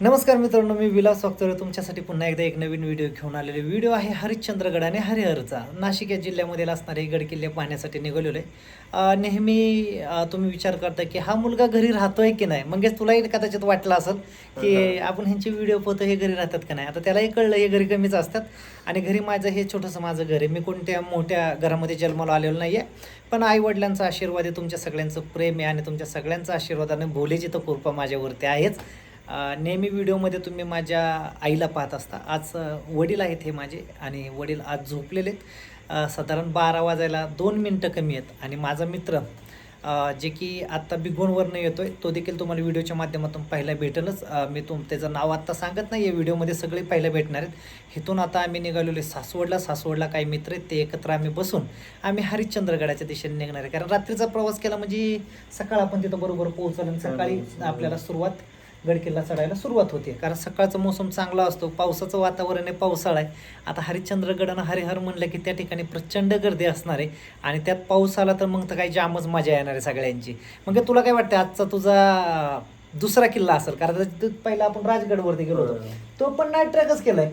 नमस्कार मित्रांनो मी विलास वागचोरे. तुमच्यासाठी पुन्हा एकदा एक नवीन व्हिडिओ घेऊन आलेले व्हिडिओ आहे हरिश्चंद्रगड आणि हरिहरचा. नाशिक या जिल्ह्यामध्ये असणारे गड किल्ले पाहण्यासाठी निघालेलो आहे नेहमी तुम्ही विचार करता की हा मुलगा घरी राहतोय की नाही? म्हणजेच तुलाही कदाचित वाटलं असेल की आपण ह्यांचे व्हिडिओ पाहतो हे घरी राहतात का नाही? आता त्यालाही कळलं हे घरी कमीच असतात. आणि घरी माझं हे छोटंसं माझं घर आहे. मी कोणत्या मोठ्या घरामध्ये जन्माला आलेलो नाही आहे पण आईवडिलांचा आशीर्वाद आहे तुमच्या सगळ्यांचं प्रेम आहे. आणि तुमच्या सगळ्यांचा आशीर्वादाने भोलेची तर कृपा माझ्यावरती आहेच. नेहमी व्हिडिओमध्ये तुम्ही माझ्या आईला पाहत असता. आज वडील आहेत हे माझे आणि वडील आज झोपलेले आहेत. साधारण बारा वाजायला दोन मिनटं कमी आहेत आणि माझा मित्र जे की आत्ता बिगोनवरनं येतो आहे तो देखील तुम्हाला व्हिडिओच्या माध्यमातून पाहायला भेटेलच. मी तुम त्याचं नाव आत्ता सांगत नाही या व्हिडिओमध्ये सगळे पाहायला भेटणार आहेत. इथून आता आम्ही निघालेलो आहे सासवडला. सासवडला काही मित्र आहेत ते एकत्र आम्ही बसून आम्ही हरिश्चंद्रगडाच्या दिशेने निघणार आहे. कारण रात्रीचा प्रवास केला म्हणजे सकाळ आपण तिथं बरोबर पोहोचलो आणि सकाळी आपल्याला सुरुवात गडकिल्ला चढायला सुरुवात होते. कारण सकाळचा मोसम चांगला असतो पावसाचं वातावरण आहे पावसाळा आहे. आता हरिश्चंद्रगड आणि हरिहर म्हणलं की त्या ठिकाणी प्रचंड गर्दी असणार आहे. आणि त्यात पाऊस आला तर मग तर काही जामच मजा येणार आहे सगळ्यांची. मग तुला काय वाटतं आजचा तुझा दुसरा किल्ला असेल? कारण पहिला आपण राजगडवरती गेलो होतो. तो पण नाईट ट्रॅकच केलाय.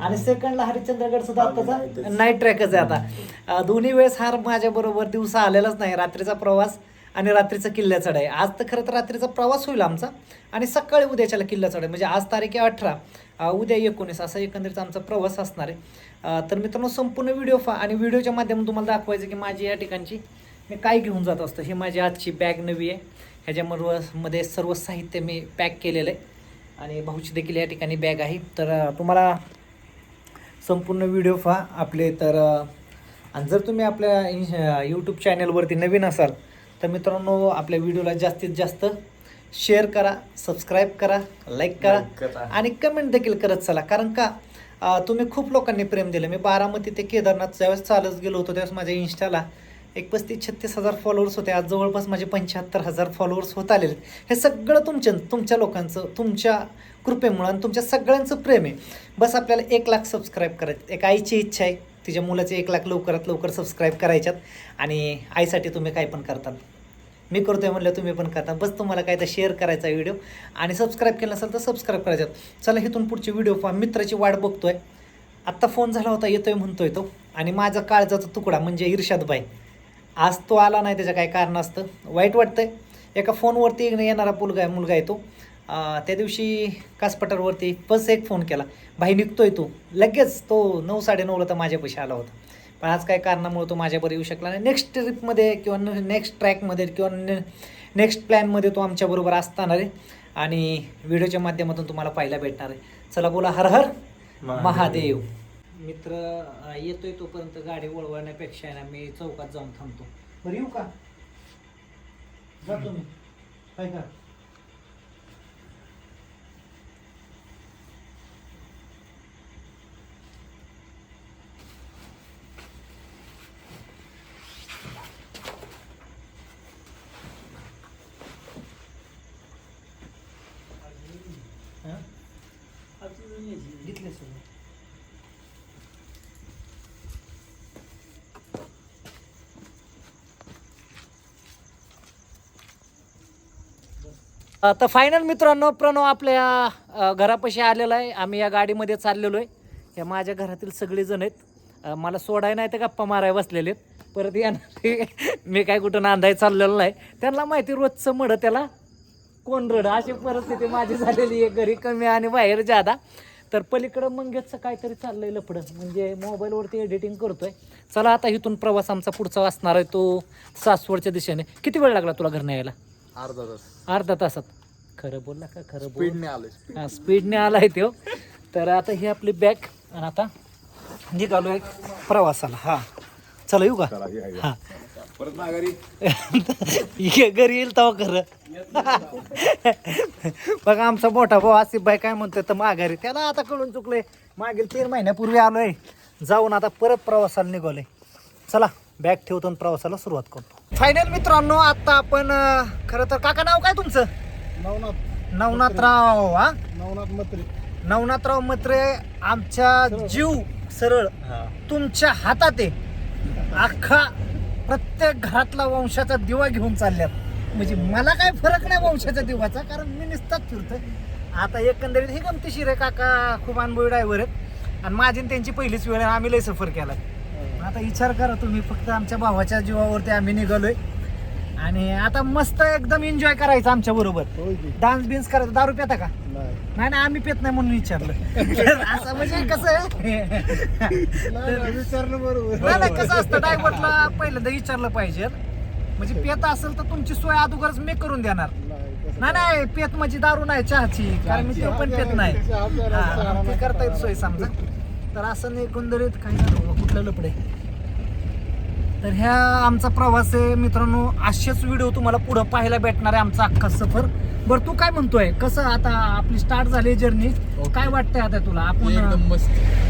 आणि सेकंडला हरिश्चंद्रगड सुद्धा आत्ताचा नाईट ट्रॅकच आहे आता. दोन्ही वेळेस हार माझ्या बरोबर दिवसा आलेलाच नाही. रात्रीचा प्रवास आणि रात्रीचा किल्ला चढाई. आज तर खरं तर रात्रीचा प्रवास होईल आमचा. आणि सकाळी उद्याच्याला किल्ला चढाई. म्हणजे आज तारीख आहे अठरा. उद्या एकोणीस. असा एकंदरीत आमचा प्रवास असणार आहे. तर मित्रांनो संपूर्ण व्हिडिओ फा आणि व्हिडिओच्या माध्यमातून तुम्हाला दाखवायचं की माझी या ठिकाणची मी काय घेऊन जात असतो. ही माझी आजची बॅग नवी आहे. ह्याच्यामध्ये मध्ये सर्व साहित्य मी पॅक केलेलं आहे. आणि भाऊची देखील या ठिकाणी बॅग आहे. तर तुम्हाला संपूर्ण व्हिडिओ पहा. आपले तर आणि जर तुम्ही आपल्या यूट्यूब चॅनलवरती नवीन असाल तर मित्रांनो आपल्या व्हिडिओला जास्तीत जास्त शेअर करा सबस्क्राईब करा लाईक करा आणि कमेंट देखील करत चला. कारण का तुम्ही खूप लोकांनी प्रेम दिलं. मी बारामती ते केदारनाथ ज्यावेळेस चालत गेलो होतो त्यावेळेस माझ्या इन्स्टाला एक पस्तीस छत्तीस हजार फॉलोअर्स होते. आज जवळपास माझे पंच्याहत्तर हजार फॉलोअर्स होत आलेले. हे सगळं तुमच्या तुमच्या लोकांचं तुमच्या कृपेमुळं आणि तुमच्या सगळ्यांचं प्रेम आहे. बस आपल्याला एक लाख सबस्क्राईब करायचं. एक आईची इच्छा आहे. तिच्या मुलाचे एक लाख लवकरात लवकर सबस्क्राईब करायच्यात आणि आईसाठी तुम्ही काय पण करताल मी करतोय म्हणलं तुम्ही पण करता. बस तुम्हाला काय तर शेअर करायचा व्हिडिओ आणि सबस्क्राईब केलं नसेल तर सबस्क्राईब करायच्यात चला इथून पुढचे व्हिडिओ पहा. मित्राची वाट बघतोय. आत्ता फोन झाला होता येतोय म्हणतोय तो. आणि माझा काळजाचा तुकडा म्हणजे इर्षादबाई आज तो आला नाही त्याचं काय कारण असतं. वाईट वाटतंय. एका फोनवरती येणारा मुलगा मुलगा येतो त्या दिवशी कासपटारवरती बस एक फोन केला. भाई निघतोय तू. लगेच तो नऊ साडेनऊला तर माझ्यापाशी आला होता. पण आज काय कारणामुळे तो माझ्याबरोबर येऊ शकला नाही. नेक्स्ट ट्रिपमध्ये किंवा नेक्स्ट ट्रॅकमध्ये किंवा नेक्स्ट प्लॅनमध्ये तो आमच्याबरोबर असताना आहे आणि व्हिडिओच्या माध्यमातून तुम्हाला पाहायला भेटणार आहे. चला बोला हर हर महादेव. मित्र येतोय तोपर्यंत गाडी वळवण्यापेक्षा आहे ना मी चौकात जाऊन थांबतो. बरं येऊ का? जातो मी काय का हा? घेतले सगळं आता फायनल मित्रांनो प्रणव आपल्या घरापाशी आलेला आहे. आम्ही या गाडीमध्ये चाललेलो आहे. या माझ्या घरातील सगळेजण आहेत. मला सोडाय नाही तर गप्पा माराय बसलेले आहेत. परत येणार मी काय कुठं नांदाय चाललेलो नाही. त्यांना माहिती रोजचं मड त्याला. कोण रड? अशी परिस्थिती माझी झालेली आहे. घरी कमी आणि बाहेर जादा. तर पलीकडं मंगेशचं काहीतरी चाललंय लफडं. म्हणजे मोबाईलवरती एडिटिंग करतोय. चला आता इथून प्रवास आमचा पुढचा असणार आहे तो सासवडच्या दिशेने. किती वेळ लागला तुला घरनं यायला? अर्धा तास. अर्धा तासात. खरं बोलला का? खरं बोल. स्पीडने आलोय हा स्पीडने आलाय तो. तर आता ही आपली बॅग आणि आता निघालोय प्रवासाला. हा. चला येऊ का? हा. परत माघारी. ये घरी येईल तेव्हा खरं. बघा आमचा मोठा भाऊ आसिफ बाई काय म्हणतोय तर माघारी. त्याला आता कळून चुकले मागील तीन महिन्यापूर्वी आलोय. जाऊन आता परत प्रवासाला निघालोय. चला. बॅग ठेवतो आणि प्रवासाला सुरुवात करतो. फायनल मित्रांनो आता आपण खरं तर काका नाव काय तुमचं? नवनाथ. नवनाथराव हा? नवनाथ मत्रे. नवनाथराव मत्रे आमच्या जीव सरळ. तुमच्या हातात आहे अख्खा प्रत्येक घरातला वंशाचा दिवा घेऊन चालल्यात. म्हणजे मला काय फरक नाही वंशाच्या दिवाचा कारण मी निसतात फिरतोय. आता एकंदरीत हे गमतीशीर आहे काका खूप अनुभवी ड्रायव्हर आहेत. आणि माझी आणि त्यांची पहिलीच वेळ आहे आम्ही लय सफर केला आता विचार करा तुम्ही फक्त आमच्या भावाच्या जीवावरती आम्ही निघालोय. आणि आता मस्त एकदम एन्जॉय करायचं आमच्या बरोबर. डान्स बिन्स करायचं. दारू पिता का? नाही. नाही आम्ही पित नाही म्हणून विचारलं. असं म्हणजे कसं? आहे विचारलं बरोबर. नाही नाही कसं असतं ड्रायव्हरला पहिल्यांदा विचारलं पाहिजे. म्हणजे पेत असेल तर तुमची सोय अगोदरच मी करून देणार. नाही, नाही. पेत म्हणजे दारू नाही चहाची कारण मी ते पण पेत नाही. ते करता येत सोय समजा. तर असं नाही एकंदरीत बाबा, कुठलं लपडे. तर ह्या आमचा प्रवास आहे मित्रांनो असेच व्हिडिओ तुम्हाला पुढं पाहायला भेटणार आहे आमचा अख्खा सफर. बरं तू काय म्हणतोय? कसं आता आपली स्टार्ट झाली जर्नी काय वाटतंय आता तुला? आपण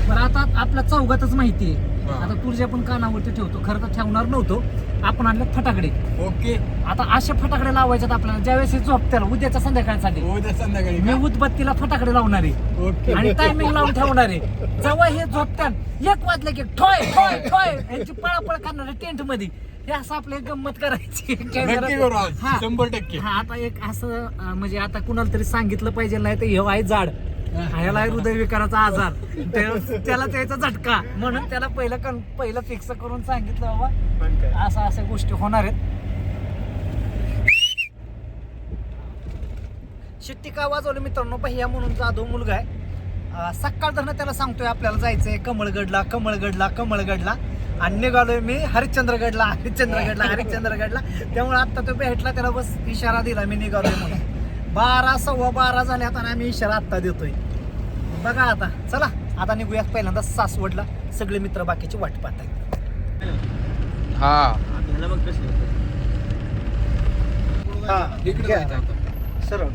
बरं आता आपल्या चौघातच माहिती आहे. आता तुझ्या पण कानावरती ठेवतो खरं तर ठेवणार नव्हतो. आपण आणले फटाकडे. ओके. आता असे फटाकडे लावायच्यात आपल्याला. ज्यावेळेस हे झोपत्याला उद्याच्या संध्याकाळसाठी. उद्या संध्याकाळी मी? उदबत्तीला फटाकडे लावणार आहे. ओके. आणि टायमिंग लावून ठेवणार आहे. जेव्हा हे झोपतात. एक वाजले की ठोय ठोय ठोय. यांची पळापळ करणार आहे टेंटमध्ये. हे असं आपले गंमत करायची. नक्की करू आज हा. शंभर टक्के. हा आता एक असं अं, म्हणजे आता कुणाला तरी सांगितलं पाहिजे नाही तर हे आहे जाड. ह्याला हृदयविकाराचा आजार. त्या- त्याला त्याचा झटका. म्हणून त्याला पहिलं कन- पहिलं फिक्स करून सांगितलं बाबा असं अशा गोष्टी होणार आहेत. शिट्टी का वाजवली मित्रांनो भैया म्हणून जाधव मुलगा आहे. अं, सकाळ धरणं त्याला सांगतोय आपल्याला जायचंय कमळगडला कमळगडला कमळगडला. आणि निघालोय मी हरिश्चंद्रगडला हरिश्चंद्रगडला हरिश्चंद्रगडला. त्यामुळे आता तो भेटला त्याला बस इशारा दिला मी निघालोय म्हणून. बारा सव्वा बारा झाल्यात आणि आम्ही इशारा आत्ता देतोय. बघा आता. चला आता निघूया पहिल्यांदा सासवडला. सगळे मित्र बाकीची वाट पाहत आहेत. हा. आता. सरळ.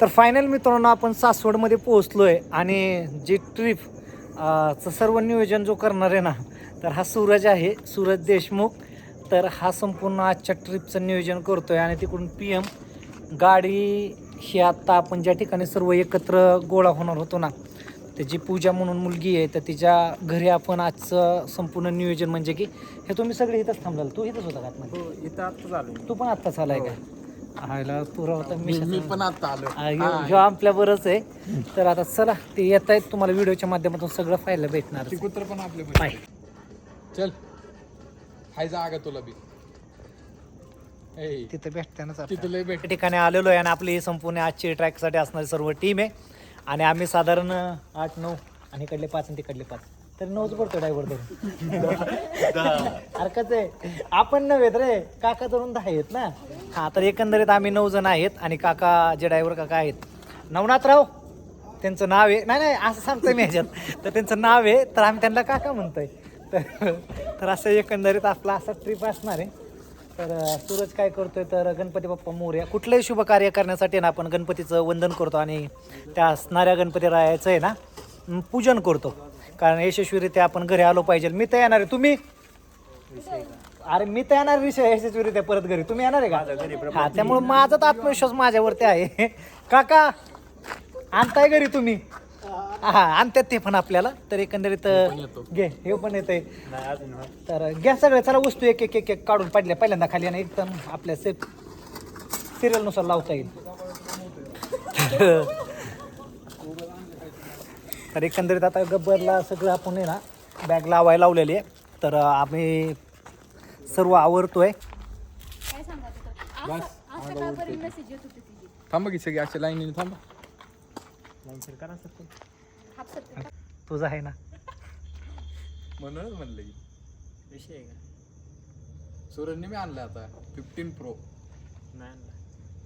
तर फायनल मित्रांनो आपण सासवडमध्ये पोहोचलोय आणि जी ट्रिप चं सर्व नियोजन जो करणार आहे ना तर हा सूरज आहे सूरज देशमुख. तर हा संपूर्ण आजच्या ट्रिपचं नियोजन करतोय आणि तिकडून पी एम गाडी ही आत्ता आपण ज्या ठिकाणी सर्व एकत्र गोळा होणार होतो ना त्याची पूजा म्हणून मुलगी आहे तर तिच्या घरी आपण आजचं संपूर्ण नियोजन म्हणजे की हे तुम्ही सगळे इथंच थांबलाल तू इथंच होता का? हो इथं आता झालं तू पण आत्ताच आलाय का? आयला पुरा होता मी मी पण आता आलो हा. ह्यो आपल्या बरंच आहे. तर आता चला ते येत आहेत तुम्हाला व्हिडिओच्या माध्यमातून सगळं पाहायला भेटणार कुत्र पण चल. हाय जागा तुला बी. ए, तिथं भेटतानाच तिथं लय भेट त्या ठिकाणी आलेलो आहे आणि आपली ही संपूर्ण आजची ट्रॅकसाठी असणारी सर्व टीम आहे. आणि आम्ही साधारण आठ नऊ आणि इकडले पाच आणि तिकडले पाच. तर नऊच पडतो ड्रायव्हर धरून. हरकत आहे. आपण नव्हे रे काका धरून दहा आहेत ना? हा तर एकंदरीत आम्ही नऊ जण आहेत आणि काका जे ड्रायव्हर काका आहेत. नवनाथराव त्यांचं नाव आहे नाही नाही असं सांगतोय मी ह्याच्यात. तर त्यांचं नाव आहे तर आम्ही त्यांना काका म्हणतोय. तर तर असं एकंदरीत आपला असा ट्रिप असणार आहे. तर सूरज काय करतोय तर गणपती बाप्पा मोर्या कुठलंही शुभ कार्य करण्यासाठी ना आपण गणपतीचं वंदन करतो आणि त्या असणाऱ्या गणपती रायाचं आहे ना पूजन करतो. कारण यशस्वीरित्या आपण घरी आलो पाहिजे. मी तर येणार आहे. तुम्ही? अरे मी तर येणार विषय यशस्वीरित्या परत घरी. तुम्ही येणार आहे का? हा त्यामुळे माझा तर आत्मविश्वास माझ्यावरती आहे. काका आणताय घरी तुम्ही? हा आणतात ते पण आपल्याला. तर एकंदरीत घे हे पण येत तर घ्या सगळं चला वस्तू एक एक एक एक काढून पडल्या पहिल्यांदा खाली आणि एकदम आपल्या सेफ सिरियलनुसार लावता येईल. तर एकंदरीत आता गब्बरला सगळं आपण आहे ना बॅग लावायला लावलेली आहे. तर आम्ही सर्व आवरतोय. तुझे? थांबा की सगळी अशा लाईनीने थांबा. हाफ सत्तर. तुझं आहे ना. म्हणूनच म्हणलं की. विषय आहे का? सूरजने मी आणलं आता फिफ्टीन प्रो नाही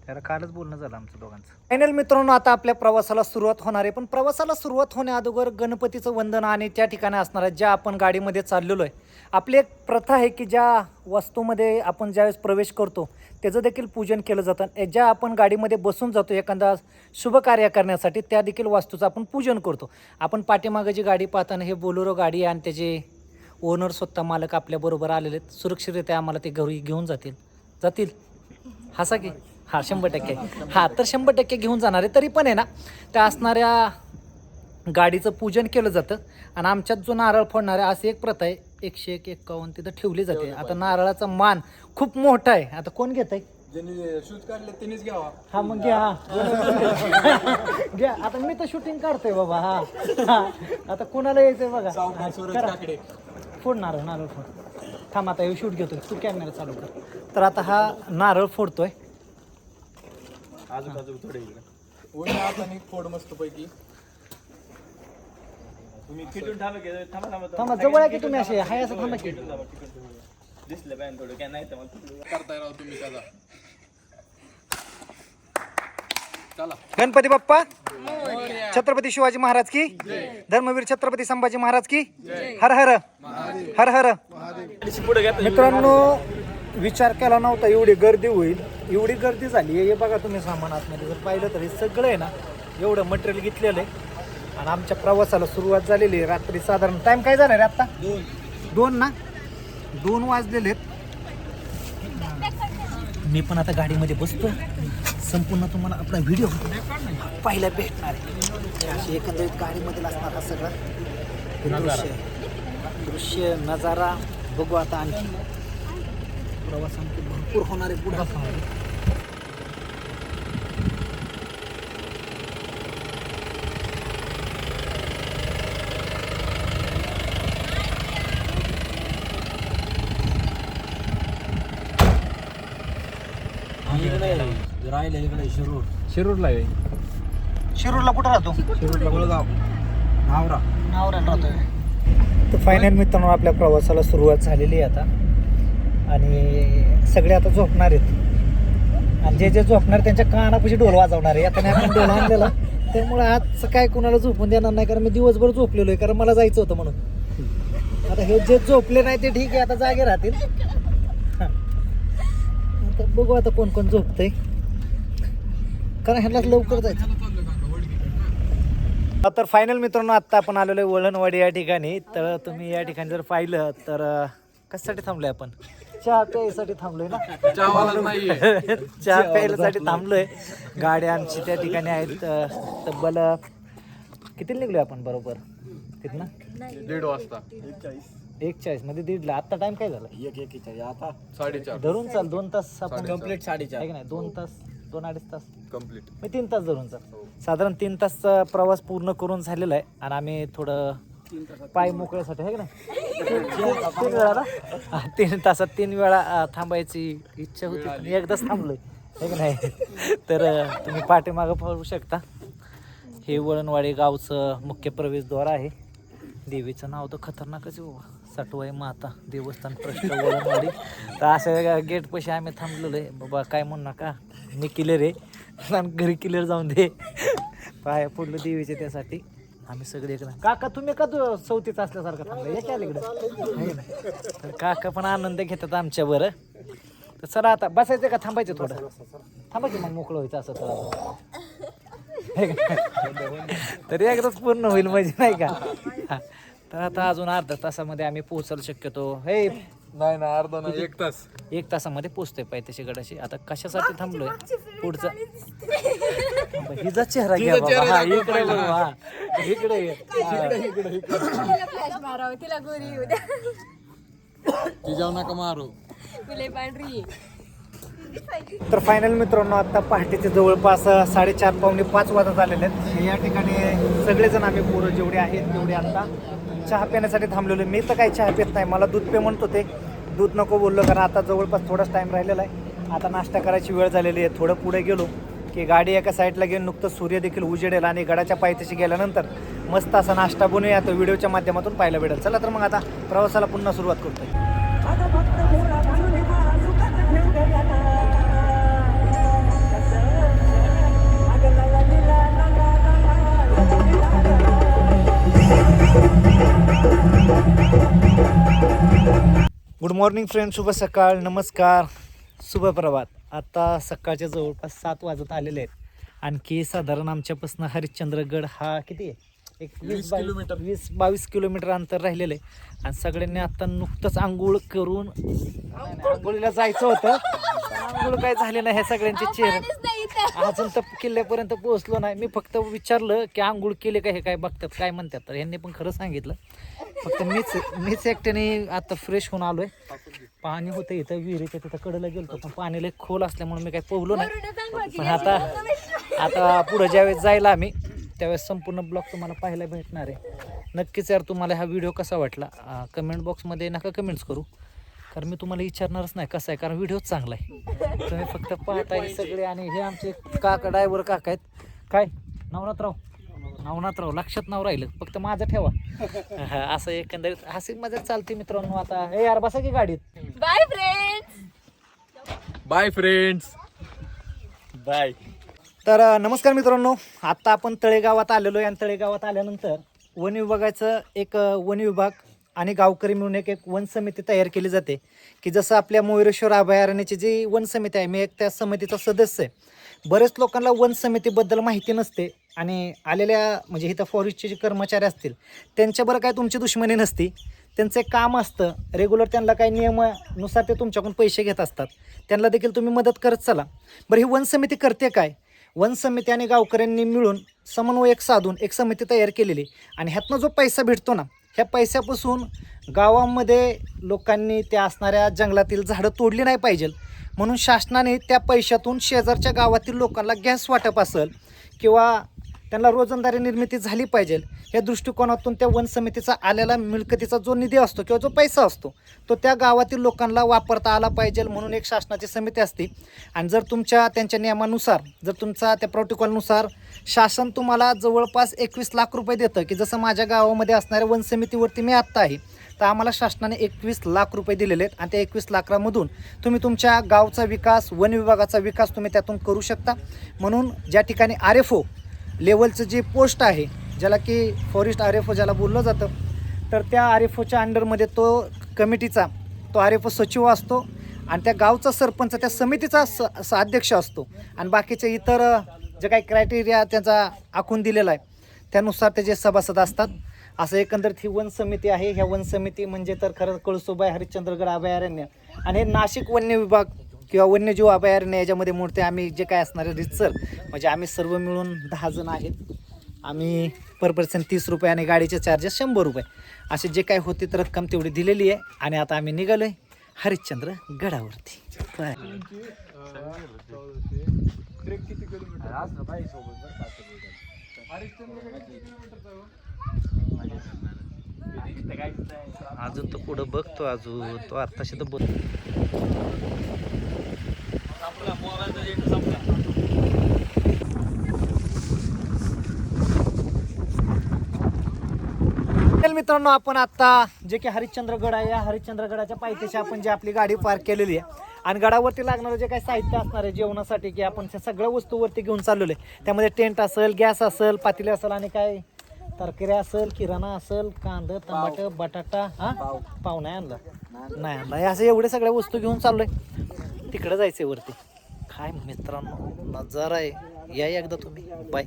त्याला कालच बोलणं झालं आमचं दोघांचं. फायनल मित्रांनो आता आपल्या प्रवासाला सुरुवात होणार आहे. पण प्रवासाला सुरुवात होण्या अगोदर गणपतीचं वंदन आणि त्या ठिकाणी असणाऱ्या ज्या आपण गाडीमध्ये चाललेलो आहे. आपली एक प्रथा आहे की ज्या वस्तूमध्ये आपण ज्यावेळेस प्रवेश करतो त्याचं देखील पूजन केलं जातं. ज्या आपण गाडीमध्ये बसून जातो एखादा शुभ कार्य करण्यासाठी त्या देखील वास्तूचं आपण पूजन करतो. आपण पाठीमागं जी गाडी पाहताना हे बोलोरो गाडी आणि त्याचे ओनर स्वतः मालक आपल्याबरोबर आलेले आहेत. सुरक्षितरित्या आम्हाला ते घरी घेऊन जातील. जातील. हसा की? हा शंभर टक्के. हा तर शंभर टक्के घेऊन जाणार आहे. तरी पण आहे ना त्या असणाऱ्या गाडीचं पूजन केलं जातं. आणि आमच्यात जो नारळ फोडणारा अशी एक प्रथा आहे एकशे एक एक्कावन्न तिथं ठेवली जाते. आता नारळाचा मान खूप मोठा आहे. आता कोण घेत आहे काढले त्यांनीच घ्यावा. हा मग घ्या हा. घ्या आता मी तर शूटिंग काढतोय बाबा हा. हा. आता कोणाला यायचंय बघा. करा. काकडे. फोड नारळ नारळ फोड. थांब आता हे शूट घेतो तू कॅमेरा चालू कर. तर आता हा नारळ फोडतोय. आजूबाजू थोडे ओढ हाताने फोड मस्त पैकी तुम्ही किटून थांबा की थांबा थांबा थांबा. जवळ आहे की तुम्ही असे? हाय असं थांबा की. दिसलं पाहिजे थोडं काय नाही तर मला करताय राव तुम्ही चला. गणपती बाप्पा? छत्रपती शिवाजी महाराज की? धर्मवीर छत्रपती संभाजी महाराज की? हर हर. हर हर. मित्रांनो विचार केला नव्हता एवढी गर्दी होईल. एवढी गर्दी झाली हे बघा तुम्ही सामान आतमध्ये. जर पाहिलं तर हे सगळं आहे ना एवढं मटेरियल घेतलेलं आहे. आणि आमच्या प्रवासाला सुरुवात झालेली आहे. रात्री साधारण टाइम काय झाला रे आत्ता? दोन. दोन ना? दोन वाजलेले आहेत. मी पण आता गाडीमध्ये बसतो. संपूर्ण तुम्हाला आपला व्हिडिओ पाहायला भेटणार आहे. अशी एकंदरीत गाडीमध्ये असणार हा सगळा दृश्य दृश्य नजारा बघू आता आणखी. प्रवास आणखी भरपूर होणार आहे पुढे राहिले इकडे शिरूर. शिरूरला आहे. शिरूरला कुठं राहतो? शिरूरला गुळगाव. नावरा. नावरान राहतोय. तर फायनल मित्रांनो आपल्या प्रवासाला सुरुवात झालेली आहे आता. आणि सगळे आता झोपणार आहेत. आणि जे जे झोपणार त्यांच्या कानापाशी ढोल वाजवणार आहे. आता नाही आपण ढोल आणलेला. त्यामुळे आज काय कुणाला झोपून देणार नाही कारण मी दिवसभर झोपलेलो आहे कारण मला जायचं होतं म्हणून. आता हे जे झोपले नाही ते ठीक आहे आता जागे राहतील. हा. आता बघू आता कोण कोण झोपतंय. कारण ह्याला लवकर जायचं. तर फायनल मित्रांनो आत्ता आपण आलेलो आहे वळणवाडी या ठिकाणी. तर तुम्ही या ठिकाणी जर पाहिलं तर कशासाठी थांबलोय आपण? चहा प्यायसाठी थांबलोय ना? चहा प्यायसाठी थांबलोय. गाड्या आमची त्या ठिकाणी आहेत तब्बल किती निघलोय आपण बरोबर? तिथं ना दीड वाजता. एक चाळीसमध्ये दीडला आत्ता टाइम काय झाला? एक एक आता साडेचार. धरून चाल दोन तास आपण. कंप्लीट साडेचार. आहे की नाही? दोन तास. दोन अडीच तास. कंप्लीट मी तीन तास धरून चाल साधारण तीन तासचा प्रवास पूर्ण करून झालेला आहे. आणि आम्ही थोडं पाय मोकळ्यासाठी आहे की नाही? तीन वेळा? ना हा, तीन तासात तीन वेळा अं, थांबायची इच्छा होती. पण एकदाच थांबलोय. आहे की नाही? तर अं, तुम्ही पाठीमागं पाहू शकता. हे वळणवाडी गावचं मुख्य प्रवेशद्वार आहे. देवीचं नाव तर खतरनाकच आहे बाबा. साठवाई माता देवस्थान ट्रस्ट वळणवाडी. तर अशा गेट पैसे आम्ही थांबलेलो आहे. बाबा काय म्हणू नका? मी किलर आहे. आणि घरी किलर जाऊन दे. पाया पडलं देवीचे त्यासाठी. आम्ही सगळे इकडं काका तुम्ही का तू चौथीच असल्यासारखं थांबलं? या काय इकडं. तर काका पण आनंद घेतात आमच्या बरं. तर चला आता बसायचं का? थांबायचं थोडं. थांबायचं मग मोकळं व्हायचं असं थोडं तरी एकदाच पूर्ण होईल म्हणजे नाही का? तर आता अजून अर्धा तासामध्ये आम्ही पोहोचायला शक्यतो. हे नाही ना अर्धा नाही एक तास. एक तासामध्ये पोहोचतोय पायथ्याशी गडाशी. आता कशासाठी थांबलोय? पुढचं. हिचा चेहरा घ्या बाबा. हा इकडे बघू हा. इकडे ये. तिला फ्लॅश मारावं तिला गोरी येऊ द्या. नका मारू. तुले पांढरी. तर फायनल मित्रांनो आता पहाटेचे जवळपास अ, साडेचार पावणे पाच वाजत आलेले आहेत. या ठिकाणी सगळेजण आम्ही पोरं जेवढे आहेत तेवढे आता चहा पिण्यासाठी थांबलेलो मी तर काही चहा पित नाही. मला दूध पे म्हणत होते. दूध नको बोललो कारण आता जवळपास थोडाच टाईम राहिलेला आहे. आता नाश्ता करायची वेळ झालेली आहे. थोडं पुढे गेलो की गाडी एका साईडला घेऊन नुकतं सूर्य देखील उजेडेल आणि गडाच्या पायथ्याशी गेल्यानंतर मस्त असा नाश्ता बनवूया. तो व्हिडिओच्या माध्यमातून पाहायला भेटेल. चला तर मग आता प्रवासाला पुन्हा सुरुवात करतोय. गुड मॉर्निंग फ्रेंड शुभ सकाळ. नमस्कार. शुभ प्रभात. आता सकाळच्या जवळपास सात वाजत आलेले आहेत. आणखी साधारण आमच्यापासून हरिश्चंद्रगड हा किती आहे? एक वीस वीस बावीस किलोमीटर. वीस बावीस किलोमीटर अंतर राहिलेलं आहे. आणि सगळ्यांनी आता नुकतंच आंघोळ करून आंघोळीला जायचं होतं. आंघोळ काय झाले नाही ह्या सगळ्यांचे चेहरे. अजून तर किल्ल्यापर्यंत पोहोचलो नाही. मी फक्त विचारलं की आंघोळ केले का हे काय बघतात काय म्हणतात? तर यांनी पण खरं सांगितलं. फक्त मीच मीच एकट्याने आता फ्रेश होऊन आलोय. पाणी होतं इथं विहिरीच्या तिथं कडेला गेलतो पण पाणी लय खोल असल्यामुळे मी काही पोहलो नाही. पण आता आता पुढं ज्यावेळेस जायला आम्ही त्यावेळेस संपूर्ण ब्लॉग तुम्हाला पाहायला भेटणार आहे. नक्कीच यार तुम्हाला हा व्हिडिओ कसा वाटला कमेंट बॉक्समध्ये नका कमेंट्स करू. कारण मी तुम्हाला विचारणारच नाही कसा आहे कारण व्हिडिओ चांगला आहे. तुम्ही फक्त पाहताय सगळे आणि हे आमचे काका ड्रायव्हर काका आहेत. काय? नवनाथराव नवनाथराव लक्षात नाव राहिलं. फक्त माझं ठेवा. हा, असं एकंदरीत हसी मजा चालते मित्रांनो आता. हे यार बसा की गाडीत. Bye friends bye friends bye तर नमस्कार मित्रांनो. आत्ता आपण तळेगावात आलेलो आहे आणि तळेगावात आल्यानंतर वन विभागाचं एक वन विभाग आणि गावकरी मिळून एक एक वन समिती तयार केली जाते. की जसं आपल्या मयुरेश्वर अभयारण्याची जी वन समिती आहे मी एक त्या समितीचा सदस्य आहे. बरेच लोकांना वन समितीबद्दल माहिती नसते आणि आलेल्या म्हणजे इथं फॉरेस्टचे जे कर्मचारी असतील त्यांच्याबरोबर काय तुमची दुश्मनी नसती. त्यांचं एक काम असतं रेग्युलर त्यांना काही नियमानुसार ते तुमच्याकडून पैसे घेत असतात. त्यांना देखील तुम्ही मदत करत चला. बरं ही वन समिती करते काय? वन समिती आणि गावकऱ्यांनी मिळून समन्वयक साधून एक समिती तयार केलेली. आणि ह्यातनं जो पैसा भेटतो ना ह्या पैशापासून गावामध्ये लोकांनी त्या असणाऱ्या जंगलातील झाडं तोडली नाही पाहिजे. म्हणून शासनाने त्या पैशातून शेजारच्या गावातील लोकांना गॅस वाटप असेल किंवा त्यांना रोजंदारी निर्मिती झाली पाहिजे. या दृष्टिकोनातून त्या वन समितीचा आलेला मिळकतीचा जो निधी असतो किंवा जो पैसा असतो तो त्या गावातील लोकांना वापरता आला पाहिजे म्हणून एक शासनाची समिती असते. आणि जर तुमच्या त्यांच्या नियमानुसार जर तुमचा त्या प्रोटोकॉलनुसार शासन तुम्हाला जवळपास एकवीस लाख रुपये देतं की जसं माझ्या गावामध्ये असणाऱ्या वन समितीवरती मी आत्ता आहे तर आम्हाला शासनाने एकवीस लाख रुपये दिलेले आहेत आणि त्या एकवीस लाखामधून तुम्ही तुमच्या गावचा विकास वन विभागाचा विकास तुम्ही त्यातून करू शकता. म्हणून ज्या ठिकाणी आर एफ ओ लेवलचं जे पोस्ट आहे ज्याला की फॉरेस्ट आर एफ ओ ज्याला बोललं जातं तर त्या आर एफ ओच्या अंडरमध्ये तो कमिटीचा तो आर एफ ओ सचिव असतो आणि त्या गावचा सरपंच त्या समितीचा स अध्यक्ष असतो. आणि बाकीचे इतर जे काही क्रायटेरिया त्यांचा आखून दिलेला आहे त्यानुसार त्याचे सभासद असतात असं एकंदरीत ही वन समिती आहे. ह्या वन समिती म्हणजे तर खरं कळसुबाई हरिश्चंद्रगड अभयारण्य आणि हे नाशिक वन्य विभाग किंवा वन्यजीव अभयारण्य याच्यामध्ये मोडते. आम्ही जे काय असणारे रितसर म्हणजे आम्ही सर्व मिळून दहा जण आहेत. आम्ही पर पर्सन तीस रुपये आणि गाडीचे चार्जेस शंभर रुपये. असे जे काय होते तर रक्कम तेवढी दिलेली आहे आणि आता आम्ही निघालो आहे हरिश्चंद्र गडावरती ट्रेक किती किलोमीटर? अजून तो पुढं बघतो अजून तो आत्ताशी तर तर मित्रांनो आपण आता जे की हरिश्चंद्रगड आहे या हरिश्चंद्रगडाच्या पायथ्याशी आपण जी आपली गाडी पार्क केलेली आहे आणि गडावरती लागणारं जे काही साहित्य असणार आहे जेवणासाठी की आपण त्या सगळ्या वस्तू वरती घेऊन चाललेलो आहे त्यामध्ये टेंट असेल गॅस असेल पातेले असेल आणि काय? तरकारी असेल किराणा असेल कांदा टमाटर बटाटा हा? पाव. नाही आणला? नाही आणला. असं एवढे सगळ्या वस्तू घेऊन चाललोय. तिकडे जायचंय वरती. काय मित्रांनो नजारा आहे. या एकदा तुम्ही. बाय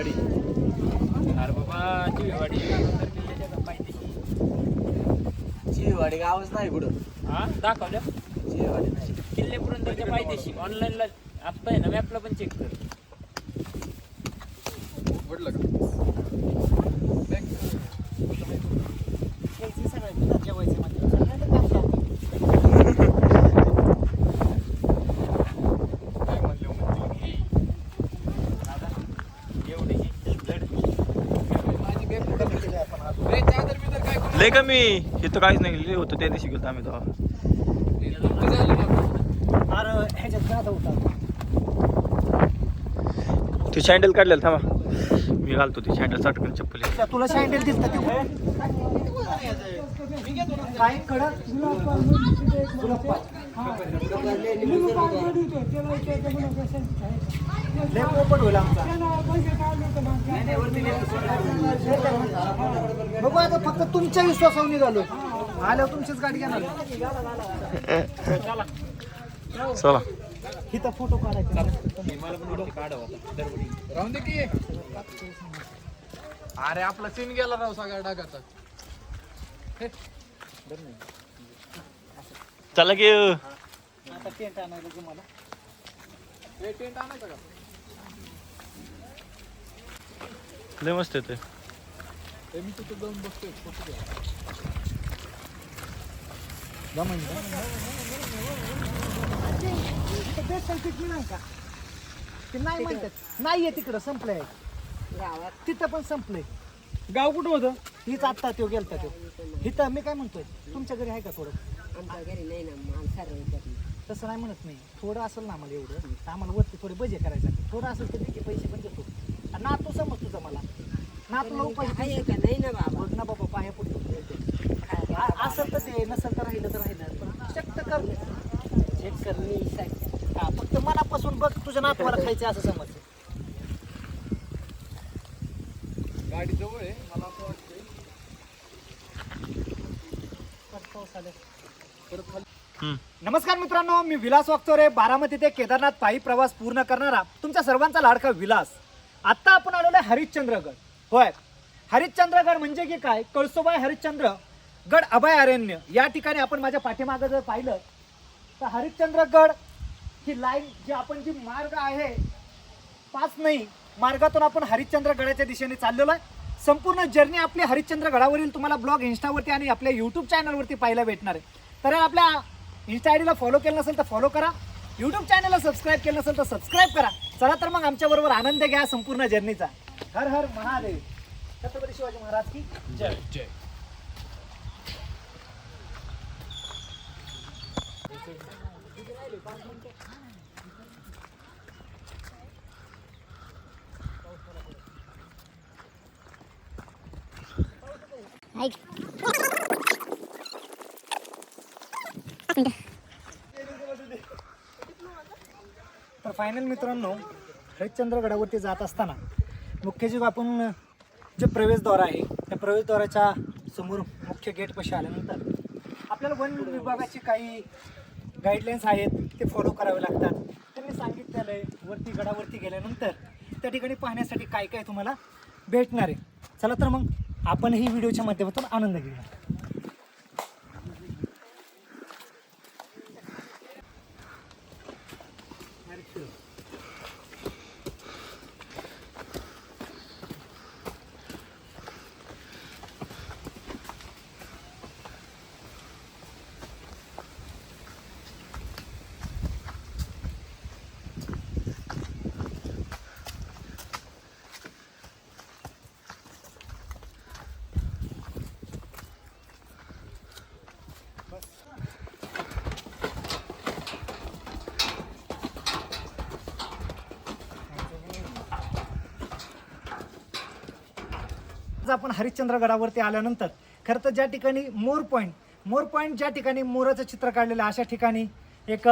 चिवेवाडी अरे बाबा चिवेवाडी चिवेवाडी गावच नाही कुठं. हा? दाखवलं? चिवेवाडी नाही. किल्लेपर्यंतच्या पायदेशी ऑनलाईनला आत्ता आहे ना मॅपला पण चेक कर वडलं का रे, चादर बिदर काय कोण- लय कमी इथं काहीच नाही लय होतं त्या दिवशी गेलो आम्ही तेव्हा. ते सँडल काढलेलं थांबा. मी घालतो ते सँडल चटकन चप्पल. तुला सँडल दिसतं ते काय? कडक? बघू आता फक्त तुमच्या विश्वासावर निघालो. आल्यावर तुमचीच गाडी घेणार. चला. इथं फोटो काढायचा. राहून दे की. अरे आपला सीन गेला राव सगळ्या डागाचा चला की आता टेंट आणायला तुम्हाला हे टेंट आणायचं का? लय मस्त येते हे मी तिथे जाऊन बसतोय फोटो घ्या ते नाही म्हणतात. नाहीये तिकडं संपलंय. तिथं पण संपलंय. गाव कुठं होतं? हीच आत्ता तो गेलता तो. इथं मी काय म्हणतोय तुमच्या घरी आहे का थोडं आमच्या घरी नाही ना तसं नाही म्हणत नाही थोडं असेल ना आम्हाला एवढं. तर आम्हाला वरती थोडे बजे करायचं थोडं असेल तर देखील पैसे पण देतो. आणि नातू समज तुझा मला. नातूला उपाय आहे का? नाही ना बाबा. बघ ना बाबा पाया पडतो. आ- असेल तर ते नसेल तर राहिलं तर राहिलं. पण शक्त कर चेक कर. मी हा फक्त मनापासून बघ तुझ्या नातवाला खायचं असं समज. गाडी जवळ आहे. मला असं वाटतंय. नमस्कार मित्रांनो मी विलास वागतोरे बारामती ते केदारनाथ पायी प्रवास पूर्ण करणारा तुमच्या सर्वांचा लाडका विलास. आता आपण आलेलो आहे हरिश्चंद्रगड. होय. हरिश्चंद्रगड म्हणजे की काय? कळसोबाई हरिश्चंद्र गड अभयारण्य. या ठिकाणी आपण माझ्या पाठीमागं जर पाहिलं तर हरिश्चंद्रगड ही लाईन जी आपण जी मार्ग आहे पाच नाही मार्गातून आपण हरिश्चंद्र गडाच्या दिशेने चाललेलो आहे. संपूर्ण जर्नी आपली हरिश्चंद्र गडावरील तुम्हाला ब्लॉग इन्स्टावरती आणि आपल्या यूट्यूब चॅनलवरती पाहायला भेटणार आहे. तर आपल्या इन्स्टा आय डीला फॉलो केलं नसेल तर फॉलो करा. यूट्यूब चॅनलला सबस्क्राईब केलं नसेल तर सबस्क्राईब करा. चला तर मग आमच्याबरोबर आनंद घ्या संपूर्ण जर्नीचा हर हर महादेव. छत्रपती शिवाजी महाराज की जय. जय तर फायनल मित्रांनो हरिश्चंद्र गडावरती जात असताना मुख्य जे आपण जे प्रवेशद्वार आहे त्या प्रवेशद्वाराच्या समोर मुख्य गेटपाशी आल्यानंतर आपल्याला वन विभागाची काही गाईडलाईन्स आहेत ते फॉलो करावे लागतात. त्यांनी सांगितलेलं आहे वरती गडावरती गेल्यानंतर त्या ठिकाणी पाहण्यासाठी काय काय तुम्हाला भेटणार आहे. चला तर मग आपण ही व्हिडिओच्या माध्यमातून आनंद घेऊया. आज आपण हरिश्चंद्रगडावरती आल्यानंतर खरं तर ज्या ठिकाणी मोर पॉईंट मोर पॉईंट ज्या ठिकाणी मोराचं चित्र काढलेलं अशा ठिकाणी एक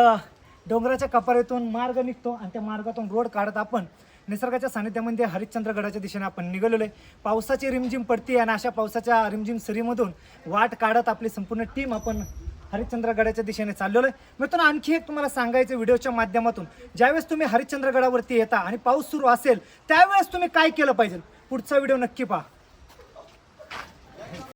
डोंगराच्या कपारीतून मार्ग निघतो आणि त्या मार्गातून रोड काढत आपण निसर्गाच्या सानिध्यामध्ये हरिश्चंद्रगडाच्या दिशेने आपण निघालेलो आहे. पावसाची रिमझिम पडते आणि अशा पावसाच्या रिमझिम सरीमधून वाट काढत आपली संपूर्ण टीम आपण हरिश्चंद्रगडाच्या दिशेने चाललेलो आहे. मित्रांनो आणखी एक तुम्हाला सांगायचं व्हिडिओच्या माध्यमातून. ज्यावेळेस तुम्ही हरिश्चंद्रगडावरती येता आणि पाऊस सुरू असेल त्यावेळेस तुम्ही काय केलं पाहिजे? पुढचा व्हिडिओ नक्की पहा.